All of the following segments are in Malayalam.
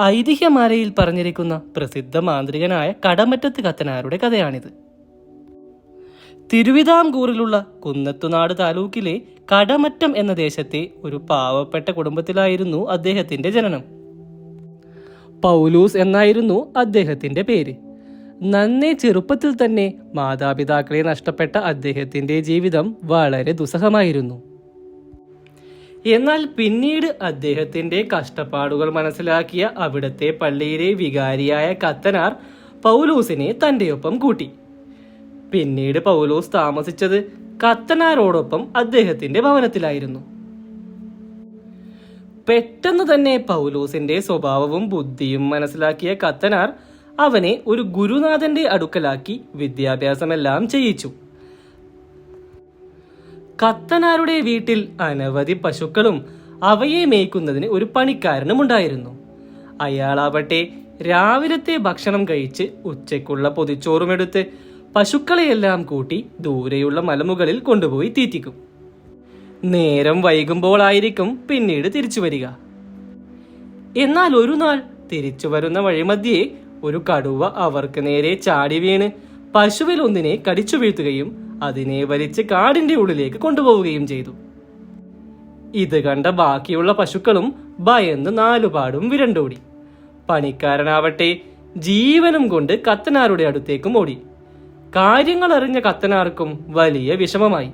ഐതിഹ്യമാലയിൽ പറഞ്ഞിരിക്കുന്ന പ്രസിദ്ധ മാന്ത്രികനായ കടമറ്റത്ത് കത്തനാരുടെ കഥയാണിത്. തിരുവിതാംകൂറിലുള്ള കുന്നത്തുനാട് താലൂക്കിലെ കടമറ്റം എന്ന ദേശത്തെ ഒരു പാവപ്പെട്ട കുടുംബത്തിലായിരുന്നു അദ്ദേഹത്തിന്റെ ജനനം. പൗലൂസ് എന്നായിരുന്നു അദ്ദേഹത്തിന്റെ പേര്. നന്നേ ചെറുപ്പത്തിൽ തന്നെ മാതാപിതാക്കളെ നഷ്ടപ്പെട്ട അദ്ദേഹത്തിന്റെ ജീവിതം വളരെ ദുസ്സഹമായിരുന്നു. എന്നാൽ പിന്നീട് അദ്ദേഹത്തിന്റെ കഷ്ടപ്പാടുകൾ മനസ്സിലാക്കിയ അവിടത്തെ പള്ളിയിലെ വികാരിയായ കത്തനാർ പൗലൂസിനെ തന്റെ ഒപ്പം കൂട്ടി. പിന്നീട് പൗലൂസ് താമസിച്ചത് കത്തനാരോടൊപ്പം അദ്ദേഹത്തിന്റെ ഭവനത്തിലായിരുന്നു. പെട്ടെന്ന് തന്നെ പൗലൂസിന്റെ സ്വഭാവവും ബുദ്ധിയും മനസ്സിലാക്കിയ കത്തനാർ അവനെ ഒരു ഗുരുനാഥന്റെ അടുക്കലാക്കി വിദ്യാഭ്യാസമെല്ലാം ചെയ്യിച്ചു. കത്തനാരുടെ വീട്ടിൽ അനവധി പശുക്കളും അവയെ മേയ്ക്കുന്നതിന് ഒരു പണിക്കാരനും ഉണ്ടായിരുന്നു അയാളാവട്ടെ രാവിലത്തെ ഭക്ഷണം കഴിച്ച് ഉച്ചയ്ക്കുള്ള പൊതിച്ചോറുമെടുത്ത് പശുക്കളെയെല്ലാം കൂട്ടി ദൂരെയുള്ള മലമുകളിൽ കൊണ്ടുപോയി തീറ്റിക്കും. നേരം വൈകുമ്പോളായിരിക്കും പിന്നീട് തിരിച്ചു വരിക. എന്നാൽ ഒരു നാൾ തിരിച്ചു വരുന്ന വഴിമധ്യേ ഒരു കടുവ അവർക്ക് നേരെ ചാടി വീണ് പശുവിൽ ഒന്നിനെ കടിച്ചു വീഴ്ത്തുകയും അതിനെ വലിച്ച് കാടിന്റെ ഉള്ളിലേക്ക് കൊണ്ടുപോവുകയും ചെയ്തു. ഇത് കണ്ട ബാക്കിയുള്ള പശുക്കളും ഭയന്ന് നാലുപാടും വിരണ്ടോടി. പണിക്കാരനാവട്ടെ ജീവനും കൊണ്ട് കത്തനാരുടെ അടുത്തേക്കും ഓടി. കാര്യങ്ങൾ അറിഞ്ഞ കത്തനാർക്കും വലിയ വിഷമമായി.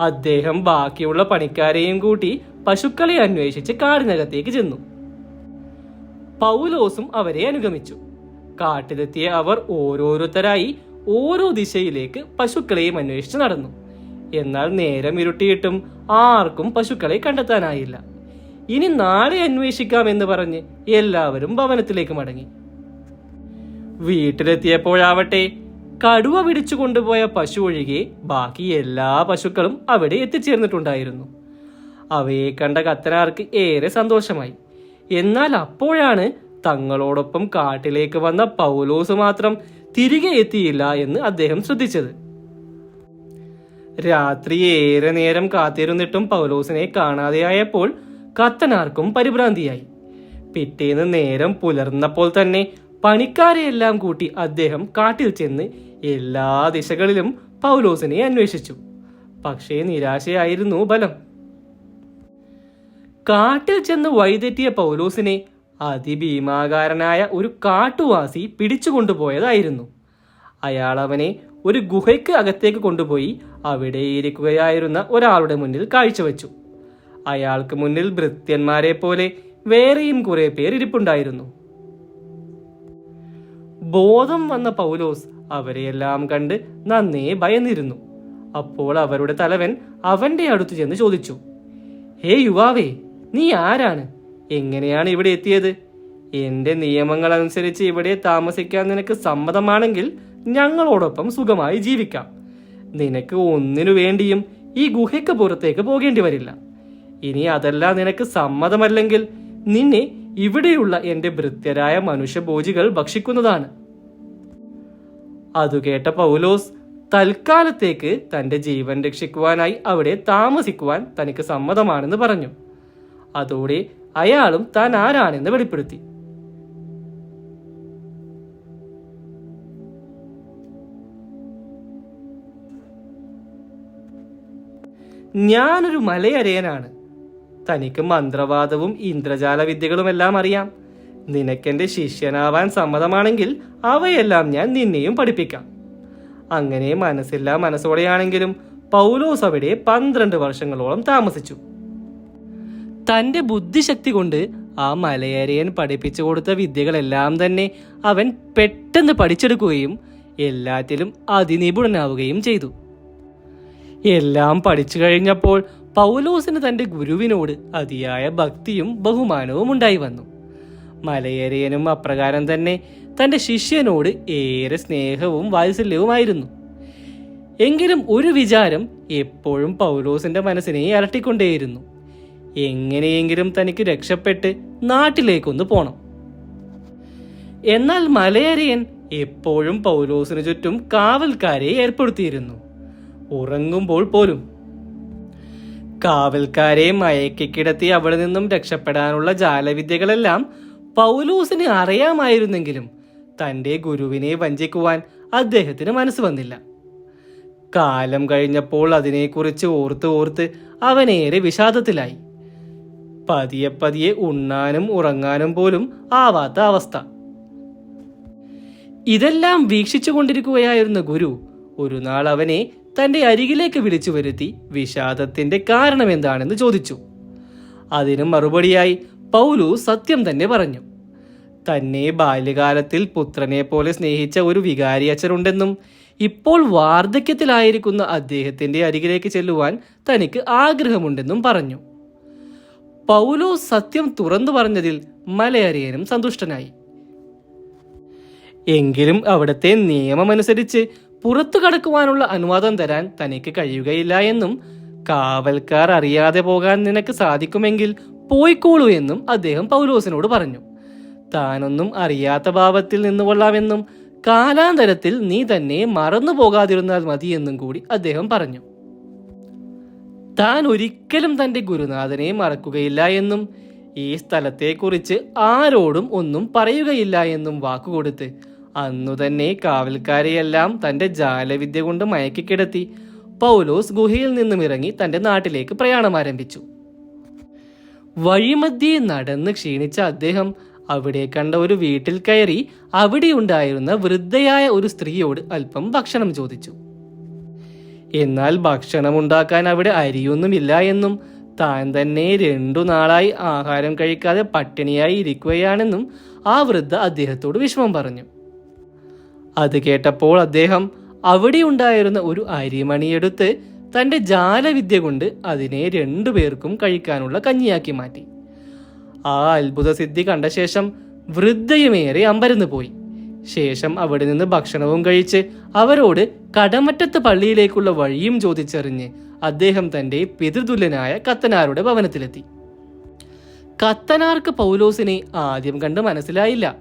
അദ്ദേഹം ബാക്കിയുള്ള പണിക്കാരെയും കൂട്ടി പശുക്കളെ അന്വേഷിച്ച് കാടിനകത്തേക്ക് ചെന്നു. പൗലോസും അവരെ അനുഗമിച്ചു. കാട്ടിലെത്തിയ അവർ ഓരോരുത്തരായി ഓരോ ദിശയിലേക്ക് പശുക്കളെയും അന്വേഷിച്ച് നടന്നു. എന്നാൽ നേരം ഇരുട്ടിയിട്ടും ആർക്കും പശുക്കളെ കണ്ടെത്താനായില്ല. ഇനി നാളെ അന്വേഷിക്കാമെന്ന് പറഞ്ഞ് എല്ലാവരും ഭവനത്തിലേക്ക് മടങ്ങി. വീട്ടിലെത്തിയപ്പോഴാവട്ടെ കടുവ പിടിച്ചു കൊണ്ടുപോയ പശു ഒഴികെ ബാക്കി എല്ലാ പശുക്കളും അവിടെ എത്തിച്ചേർന്നിട്ടുണ്ടായിരുന്നു. അവയെ കണ്ട കത്തനാർക്ക് ഏറെ സന്തോഷമായി. എന്നാൽ അപ്പോഴാണ് തങ്ങളോടൊപ്പം കാട്ടിലേക്ക് വന്ന പൗലോസ് മാത്രം തിരികെ എത്തിയില്ല എന്ന് അദ്ദേഹം ശ്രദ്ധിച്ചത്. രാത്രി ഏറെ നേരം കാത്തിരുന്നിട്ടും പൗലോസിനെ കാണാതെയായപ്പോൾ കത്തനാർക്കും പരിഭ്രാന്തിയായി. പിറ്റേന്ന് നേരം പുലർന്നപ്പോൾ തന്നെ പണിക്കാരെയെല്ലാം കൂട്ടി അദ്ദേഹം കാട്ടിൽ ചെന്ന് എല്ലാ ദിശകളിലും പൗലോസിനെ അന്വേഷിച്ചു. പക്ഷേ നിരാശയായിരുന്നു ബലം. കാട്ടിൽ ചെന്ന് വഴിതെറ്റിയ പൗലോസിനെ അതിഭീമാകാരനായ ഒരു കാട്ടുവാസി പിടിച്ചുകൊണ്ടുപോയതായിരുന്നു അയാൾ അവനെ ഒരു ഗുഹയ്ക്ക് അകത്തേക്ക് കൊണ്ടുപോയി അവിടെ ഇരിക്കുകയായിരുന്ന ഒരാളുടെ മുന്നിൽ കാഴ്ചവെച്ചു. അയാൾക്ക് മുന്നിൽ ഭൃത്യന്മാരെ പോലെ വേറെയും കുറെ പേർ ഇരിപ്പുണ്ടായിരുന്നു. ബോധം വന്ന പൗലോസ് അവരെയെല്ലാം കണ്ട് നന്നേ ഭയന്നിരുന്നു. അപ്പോൾ അവരുടെ തലവൻ അവന്റെ അടുത്ത് ചെന്ന് ചോദിച്ചു ഹേ യുവാവേ നീ ആരാണ്? എങ്ങനെയാണ് ഇവിടെ എത്തിയത്? എന്റെ നിയമങ്ങൾ അനുസരിച്ച് ഇവിടെ താമസിക്കാൻ നിനക്ക് സമ്മതമാണെങ്കിൽ ഞങ്ങളോടൊപ്പം സുഖമായി ജീവിക്കാം. നിനക്ക് ഒന്നിനു വേണ്ടിയും ഈ ഗുഹയ്ക്ക് പുറത്തേക്ക് പോകേണ്ടി വരില്ല. ഇനി അതല്ല നിനക്ക് സമ്മതമല്ലെങ്കിൽ നിന്നെ ഇവിടെയുള്ള എന്റെ ഭൃത്യരായ മനുഷ്യഭോജികൾ ഭക്ഷിക്കുന്നതാണ്. അതു കേട്ട പൗലോസ് തൽക്കാലത്തേക്ക് തന്റെ ജീവൻ രക്ഷിക്കുവാനായി അവിടെ താമസിക്കുവാൻ തനിക്ക് സമ്മതമാണെന്ന് പറഞ്ഞു. അതോടെ അയാളും താൻ ആരാണെന്ന് വെളിപ്പെടുത്തി. ഞാനൊരു മലയരയനാണ്. തനിക്ക് മന്ത്രവാദവും ഇന്ദ്രജാല വിദ്യകളുമെല്ലാം അറിയാം. നിനക്കെന്റെ ശിഷ്യനാവാൻ സമ്മതമാണെങ്കിൽ അവയെല്ലാം ഞാൻ നിന്നെയും പഠിപ്പിക്കാം. അങ്ങനെ മനസ്സില്ലാ മനസ്സോടെയാണെങ്കിലും പൗലോസ് അവിടെ പന്ത്രണ്ട് വർഷങ്ങളോളം താമസിച്ചു. തന്റെ ബുദ്ധിശക്തി കൊണ്ട് ആ മലയരയൻ പഠിപ്പിച്ചു കൊടുത്ത വിദ്യകളെല്ലാം തന്നെ അവൻ പെട്ടെന്ന് പഠിച്ചെടുക്കുകയും എല്ലാറ്റിലും അതിനിപുണനാവുകയും ചെയ്തു. എല്ലാം പഠിച്ചു കഴിഞ്ഞപ്പോൾ പൗലോസിന് തന്റെ ഗുരുവിനോട് അതിയായ ഭക്തിയും ബഹുമാനവും ഉണ്ടായി വന്നു. മലയരയനും അപ്രകാരം തന്നെ തന്റെ ശിഷ്യനോട് ഏറെ സ്നേഹവും വാത്സല്യവുമായിരുന്നു. എങ്കിലും ഒരു വിചാരം എപ്പോഴും പൗലോസിന്റെ മനസ്സിനെ അലട്ടിക്കൊണ്ടേയിരുന്നു. എങ്ങനെയെങ്കിലും തനിക്ക് രക്ഷപ്പെട്ട് നാട്ടിലേക്കൊന്ന് പോണം. എന്നാൽ മലയരയൻ എപ്പോഴും പൗലോസിന് ചുറ്റും കാവൽക്കാരെ ഏർപ്പെടുത്തിയിരുന്നു. ഉറങ്ങുമ്പോൾ പോലും കാവൽക്കാരെ മയക്കിക്കിടത്തി അവിടെ നിന്നും രക്ഷപ്പെടാനുള്ള ജാലവിദ്യകളെല്ലാം പൗലൂസിന് അറിയാമായിരുന്നെങ്കിലും തന്റെ ഗുരുവിനെ വഞ്ചിക്കുവാൻ അദ്ദേഹത്തിന് മനസ്സ് വന്നില്ല. കാലം കഴിഞ്ഞപ്പോൾ അതിനെക്കുറിച്ച് ഓർത്ത് ഓർത്ത് അവനേറെ വിഷാദത്തിലായി. പതിയെ പതിയെ ഉണ്ണാനും ഉറങ്ങാനും പോലും ആവാത്ത അവസ്ഥ. ഇതെല്ലാം വീക്ഷിച്ചു കൊണ്ടിരിക്കുകയായിരുന്ന ഗുരു ഒരു നാൾ അവനെ തന്റെ അരികിലേക്ക് വിളിച്ചു വരുത്തി വിഷാദത്തിന്റെ കാരണം എന്താണെന്ന് ചോദിച്ചു. അതിന് മറുപടിയായി പൗലു സത്യം തന്നെ പറഞ്ഞു. തന്നെ ബാല്യകാലത്തിൽ പുത്രനെ പോലെ സ്നേഹിച്ച ഒരു വികാരി അച്ഛനുണ്ടെന്നും ഇപ്പോൾ വാർദ്ധക്യത്തിലായിരിക്കുന്ന അദ്ദേഹത്തിന്റെ അരികിലേക്ക് ചെല്ലുവാൻ തനിക്ക് ആഗ്രഹമുണ്ടെന്നും പറഞ്ഞു. പൗലോ സത്യം തുറന്നു പറഞ്ഞതിൽ മലയറിയനും സന്തുഷ്ടനായി. എങ്കിലും അവിടുത്തെ നിയമമനുസരിച്ച് പുറത്തു കടക്കുവാനുള്ള അനുവാദം തരാൻ തനിക്ക് കഴിയുകയില്ല എന്നും കാവൽക്കാർ അറിയാതെ പോകാൻ നിനക്ക് സാധിക്കുമെങ്കിൽ പോയിക്കോളൂ എന്നും അദ്ദേഹം പൗലോസിനോട് പറഞ്ഞു. താനൊന്നും അറിയാത്ത ഭാവത്തിൽ നിന്നുകൊള്ളാമെന്നും കാലാന്തരത്തിൽ നീ തന്നെ മറന്നു പോകാതിരുന്നാൽ മതിയെന്നും കൂടി അദ്ദേഹം പറഞ്ഞു. താൻ ഒരിക്കലും തന്റെ ഗുരുനാഥനെ മറക്കുകയില്ല എന്നും ഈ സ്ഥലത്തെക്കുറിച്ച് ആരോടും ഒന്നും പറയുകയില്ല എന്നും വാക്കുകൊടുത്ത് അന്നു തന്നെ കാവൽക്കാരെയെല്ലാം തന്റെ ജാലവിദ്യ കൊണ്ട് മയക്കിക്കിടത്തി പൗലോസ് ഗുഹയിൽ നിന്നും ഇറങ്ങി തന്റെ നാട്ടിലേക്ക് പ്രയാണം ആരംഭിച്ചു. വഴിമധ്യേ നടന്ന് ക്ഷീണിച്ച അദ്ദേഹം അവിടെ കണ്ട ഒരു വീട്ടിൽ കയറി അവിടെ ഉണ്ടായിരുന്ന വൃദ്ധയായ ഒരു സ്ത്രീയോട് അല്പം ഭക്ഷണം ചോദിച്ചു. എന്നാൽ ഭക്ഷണമുണ്ടാക്കാൻ അവിടെ അരിയൊന്നുമില്ല എന്നും താൻ തന്നെ രണ്ടു നാളായി ആഹാരം കഴിക്കാതെ പട്ടിണിയായി ഇരിക്കുകയാണെന്നും ആ വൃദ്ധ അദ്ദേഹത്തോട് വിഷമം പറഞ്ഞു. അത് കേട്ടപ്പോൾ അദ്ദേഹം അവിടെ ഉണ്ടായിരുന്ന ഒരു അരിമണിയെടുത്ത് തന്റെ ജാലവിദ്യ കൊണ്ട് അതിനെ രണ്ടുപേർക്കും കഴിക്കാനുള്ള കഞ്ഞിയാക്കി മാറ്റി. ആ അത്ഭുത സിദ്ധി കണ്ട ശേഷം വൃദ്ധയുമേറെ അമ്പരന്ന് പോയി ശേഷം അവിടെ നിന്ന് ഭക്ഷണവും കഴിച്ച് അവരോട് കടമറ്റത്ത് പള്ളിയിലേക്കുള്ള വഴിയും ചോദിച്ചറിഞ്ഞ് അദ്ദേഹം തന്റെ പിതൃതുല്യനായ കത്തനാരുടെ ഭവനത്തിലെത്തി. കത്തനാർക്ക് പൗലോസിനെ ആദ്യം കണ്ട് മനസ്സിലായില്ല.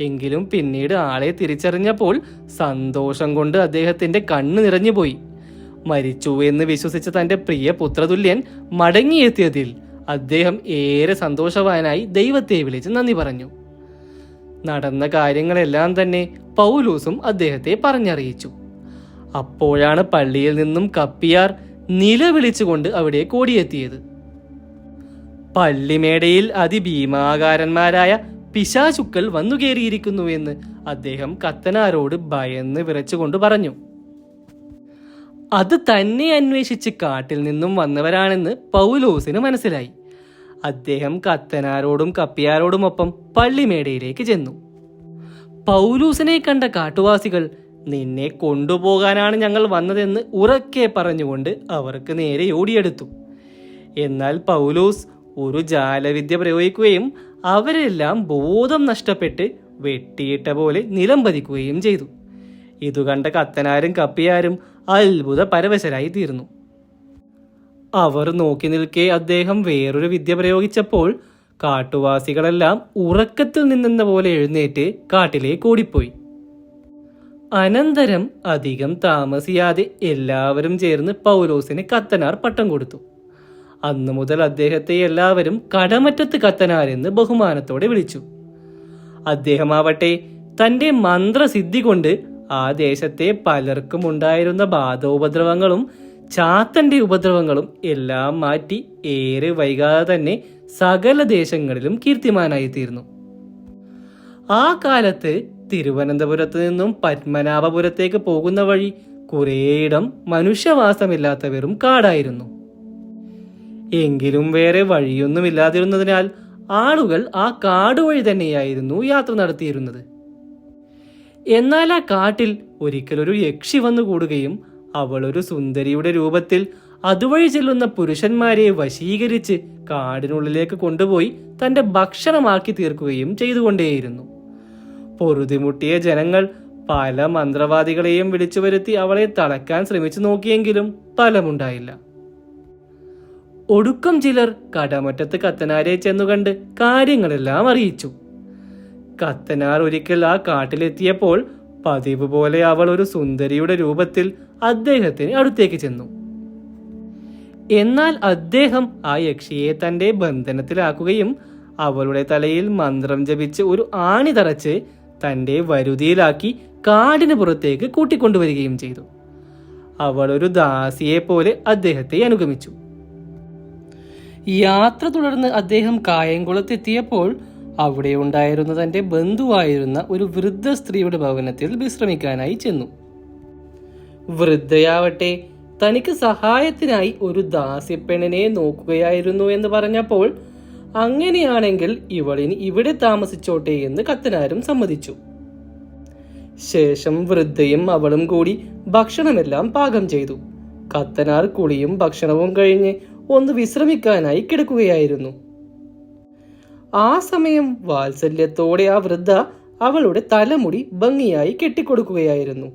എങ്കിലും പിന്നീട് ആളെ തിരിച്ചറിഞ്ഞപ്പോൾ സന്തോഷം കൊണ്ട് അദ്ദേഹത്തിന്റെ കണ്ണ് നിറഞ്ഞുപോയി. മരിച്ചു എന്ന് വിശ്വസിച്ച തന്റെ പ്രിയ പുത്രതുല്യൻ മടങ്ങിയെത്തിയതിൽ അദ്ദേഹം ഏറെ സന്തോഷവാനായി ദൈവത്തെ വിളിച്ച് നന്ദി പറഞ്ഞു. നടന്ന കാര്യങ്ങളെല്ലാം തന്നെ പൗലൂസും അദ്ദേഹത്തെ പറഞ്ഞറിയിച്ചു. അപ്പോഴാണ് പള്ളിയിൽ നിന്നും കപ്പിയാർ നിലവിളിച്ചുകൊണ്ട് അവിടെ കോടിയെത്തിയത്. പള്ളിമേടയിൽ അതിഭീമാകാരന്മാരായ പിശാചുക്കൾ വന്നു കയറിയിരിക്കുന്നുവെന്ന് അദ്ദേഹം കത്തനാരോട് ഭയന്ന് വിറച്ചുകൊണ്ട് പറഞ്ഞു. അത് തന്നെ അന്വേഷിച്ച് കാട്ടിൽ നിന്നും വന്നവരാണെന്ന് പൗലോസിന് മനസ്സിലായി. അദ്ദേഹം കത്തനാരോടും കപ്പിയാരോടുമൊപ്പം പള്ളിമേടയിലേക്ക് ചെന്നു. പൗലൂസിനെ കണ്ട കാട്ടുവാസികൾ നിന്നെ കൊണ്ടുപോകാനാണ് ഞങ്ങൾ വന്നതെന്ന് ഉറക്കെ പറഞ്ഞുകൊണ്ട് അവർക്ക് നേരെ ഓടിയെടുത്തു. എന്നാൽ പൗലൂസ് ഒരു ജാലവിദ്യ പ്രയോഗിക്കുകയും അവരെല്ലാം ബോധം നഷ്ടപ്പെട്ട് വെട്ടിയിട്ട പോലെ നിലം പതിക്കുകയും ചെയ്തു. ഇതുകണ്ട കത്തനാരും കപ്പിയാരും അത്ഭുത പരവശരായി തീർന്നു അവർ നോക്കി നിൽക്കെ അദ്ദേഹം വേറൊരു വിദ്യ പ്രയോഗിച്ചപ്പോൾ കാട്ടുവാസികളെല്ലാം ഉറക്കത്തിൽ നിന്നെന്ന പോലെ എഴുന്നേറ്റ് കാട്ടിലേക്ക് ഓടിപ്പോയി. അനന്തരം അധികം താമസിയാതെ എല്ലാവരും ചേർന്ന് പൗലോസിന് കത്തനാർ പട്ടം കൊടുത്തു. അന്നു മുതൽ അദ്ദേഹത്തെ എല്ലാവരും കടമറ്റത്ത് കത്തനാരെന്ന് ബഹുമാനത്തോടെ വിളിച്ചു. അദ്ദേഹമാവട്ടെ തന്റെ മന്ത്രസിദ്ധി കൊണ്ട് ആ ദേശത്തെ പലർക്കും ഉണ്ടായിരുന്ന ബാധോപദ്രവങ്ങളും ചാത്തന്റെ ഉപദ്രവങ്ങളും എല്ലാം മാറ്റി ഏറെ വൈകാതെ തന്നെ സകല ദേശങ്ങളിലും കീർത്തിമാനായി തീർന്നു. ആ കാലത്ത് തിരുവനന്തപുരത്ത് നിന്നും പത്മനാഭപുരത്തേക്ക് പോകുന്ന വഴി കുറേയിടം മനുഷ്യവാസമില്ലാത്ത വെറും കാടായിരുന്നു. എങ്കിലും വേറെ വഴിയൊന്നുമില്ലാതിരുന്നതിനാൽ ആളുകൾ ആ കാട് വഴി തന്നെയായിരുന്നു യാത്ര നടത്തിയിരുന്നത്. എന്നാൽ ആ കാട്ടിൽ ഒരിക്കലൊരു യക്ഷി വന്നു കൂടുകയും അവൾ ഒരു സുന്ദരിയുടെ രൂപത്തിൽ അതുവഴി ചെല്ലുന്ന പുരുഷന്മാരെ വശീകരിച്ച് കാടിനുള്ളിലേക്ക് കൊണ്ടുപോയി തന്റെ ഭക്ഷണമാക്കി തീർക്കുകയും ചെയ്തുകൊണ്ടേയിരുന്നു. പൊറുതിമുട്ടിയ ജനങ്ങൾ പല മന്ത്രവാദികളെയും വിളിച്ചു വരുത്തി അവളെ തളയ്ക്കാൻ ശ്രമിച്ചു നോക്കിയെങ്കിലും ഫലമുണ്ടായില്ല. ഒടുക്കം ചിലർ കടമറ്റത്ത് കത്തനാരെ ചെന്നുകണ്ട് കാര്യങ്ങളെല്ലാം അറിയിച്ചു. കത്തനാർ ഒരിക്കൽ ആ കാട്ടിലെത്തിയപ്പോൾ പതിവ് പോലെ അവൾ ഒരു സുന്ദരിയുടെ രൂപത്തിൽ അദ്ദേഹത്തിന് അടുത്തേക്ക് ചെന്നു. എന്നാൽ അദ്ദേഹം ആ യക്ഷിയെ തന്റെ ബന്ധനത്തിലാക്കുകയും അവളുടെ തലയിൽ മന്ത്രം ജപിച്ച് ഒരു ആണി തറച്ച് തന്റെ വരുതിയിലാക്കി കാടിന് പുറത്തേക്ക് കൂട്ടിക്കൊണ്ടുവരികയും ചെയ്തു. അവൾ ഒരു ദാസിയെ പോലെ അദ്ദേഹത്തെ അനുഗമിച്ചു. യാത്ര തുടർന്ന് അദ്ദേഹം കായംകുളത്തെത്തിയപ്പോൾ അവിടെ ഉണ്ടായിരുന്ന തന്റെ ബന്ധുവായിരുന്ന ഒരു വൃദ്ധ സ്ത്രീയുടെ ഭവനത്തിൽ വിശ്രമിക്കാനായി ചെന്നു. വൃദ്ധയാവട്ടെ തനിക്ക് സഹായത്തിനായി ഒരു ദാസ്യപ്പെണ്ണിനെ നോക്കുകയായിരുന്നു എന്ന് പറഞ്ഞപ്പോൾ അങ്ങനെയാണെങ്കിൽ ഇവളിന് ഇവിടെ താമസിച്ചോട്ടെ എന്ന് കത്തനാരും സമ്മതിച്ചു. ശേഷം വൃദ്ധയും അവളും കൂടി ഭക്ഷണമെല്ലാം പാകം ചെയ്തു. കത്തനാർ കുളിയും ഭക്ഷണവും കഴിഞ്ഞ് ഒന്ന് വിശ്രമിക്കാനായി കിടക്കുകയായിരുന്നു. ആ സമയം വാത്സല്യത്തോടെ ആ വൃദ്ധ അവളുടെ തലമുടി ഭംഗിയായി കെട്ടിക്കൊടുക്കുകയായിരുന്നു.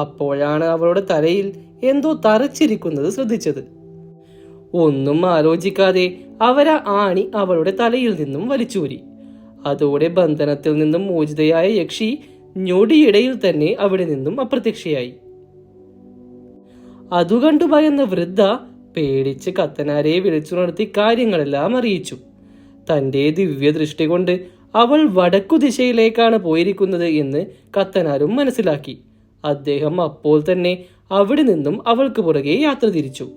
അപ്പോഴാണ് അവളുടെ തലയിൽ എന്തോ തറച്ചിരിക്കുന്നത് ശ്രദ്ധിച്ചത്. ഒന്നും ആലോചിക്കാതെ അവരാ ആണി അവളുടെ തലയിൽ നിന്നും വലിച്ചൂരി. അതോടെ ബന്ധനത്തിൽ നിന്നും മോചിതയായ യക്ഷി ഞൊടിയിടയിൽ തന്നെ അവിടെ നിന്നും അപ്രത്യക്ഷയായി. അതുകണ്ടു ഭയന്ന വൃദ്ധ പേടിച്ച് കത്തനാരെ വിളിച്ചുണർത്തി കാര്യങ്ങളെല്ലാം അറിയിച്ചു. തന്റെ ദിവ്യ ദൃഷ്ടി കൊണ്ട് അവൾ വടക്കു ദിശയിലേക്കാണ് പോയിരിക്കുന്നത് എന്ന് കത്തനാരും മനസ്സിലാക്കി. അദ്ദേഹം അപ്പോൾ തന്നെ അവിടെ നിന്നും അവൾക്ക് പുറകെ യാത്ര തിരിച്ചു.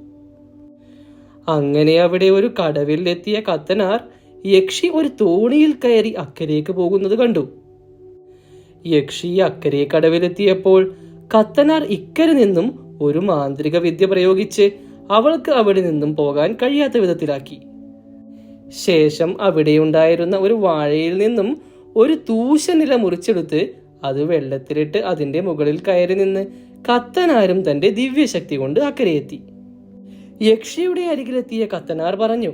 അങ്ങനെ അവിടെ ഒരു കടവിൽ എത്തിയ കത്തനാർ യക്ഷി ഒരു തോണിയിൽ കയറി അക്കരേക്ക് പോകുന്നത് കണ്ടു. യക്ഷി അക്കരെ കടവിലെത്തിയപ്പോൾ കത്തനാർ ഇക്കരെ നിന്നും ഒരു മാന്ത്രിക വിദ്യ പ്രയോഗിച്ച് അവൾക്ക് അവിടെ നിന്നും പോകാൻ കഴിയാത്ത വിധത്തിലാക്കി. ശേഷം അവിടെയുണ്ടായിരുന്ന ഒരു വാഴയിൽ നിന്നും ഒരു തൂശനില മുറിച്ചെടുത്ത് അത് വെള്ളത്തിലിട്ട് അതിന്റെ മുകളിൽ കയറി നിന്ന് കത്തനാരും തന്റെ ദിവ്യശക്തി കൊണ്ട് അക്കരയെത്തി. യക്ഷിയുടെ അരികിലെത്തിയ കത്തനാർ പറഞ്ഞു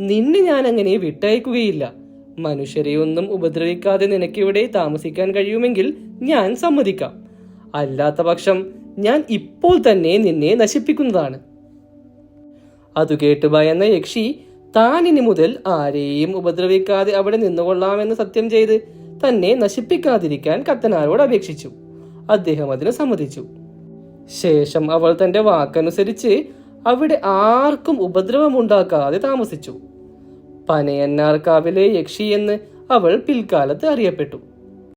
നിന്നെ ഞാൻ അങ്ങനെ വിട്ടയക്കുകയില്ല. മനുഷ്യരെ ഒന്നും ഉപദ്രവിക്കാതെ നിനക്കിവിടെ താമസിക്കാൻ കഴിയുമെങ്കിൽ ഞാൻ സമ്മതിക്കാം. അല്ലാത്ത പക്ഷം ഞാൻ ഇപ്പോൾ തന്നെ നിന്നെ നശിപ്പിക്കുന്നതാണ്. അതുകേട്ട് ഭയന്ന യക്ഷി താൻ ഇനി മുതൽ ആരെയും ഉപദ്രവിക്കാതെ അവിടെ നിന്നുകൊള്ളാമെന്ന് സത്യം ചെയ്ത് തന്നെ നശിപ്പിക്കാതിരിക്കാൻ കത്തനാരോട് അപേക്ഷിച്ചു. അദ്ദേഹം അതിന് സമ്മതിച്ചു. ശേഷം അവൾ തന്റെ വാക്കനുസരിച്ച് അവിടെ ആർക്കും ഉപദ്രവമുണ്ടാക്കാതെ താമസിച്ചു. പനയന്നാർക്കാവിലെ യക്ഷി എന്ന് അവൾ പിൽക്കാലത്ത് അറിയപ്പെട്ടു.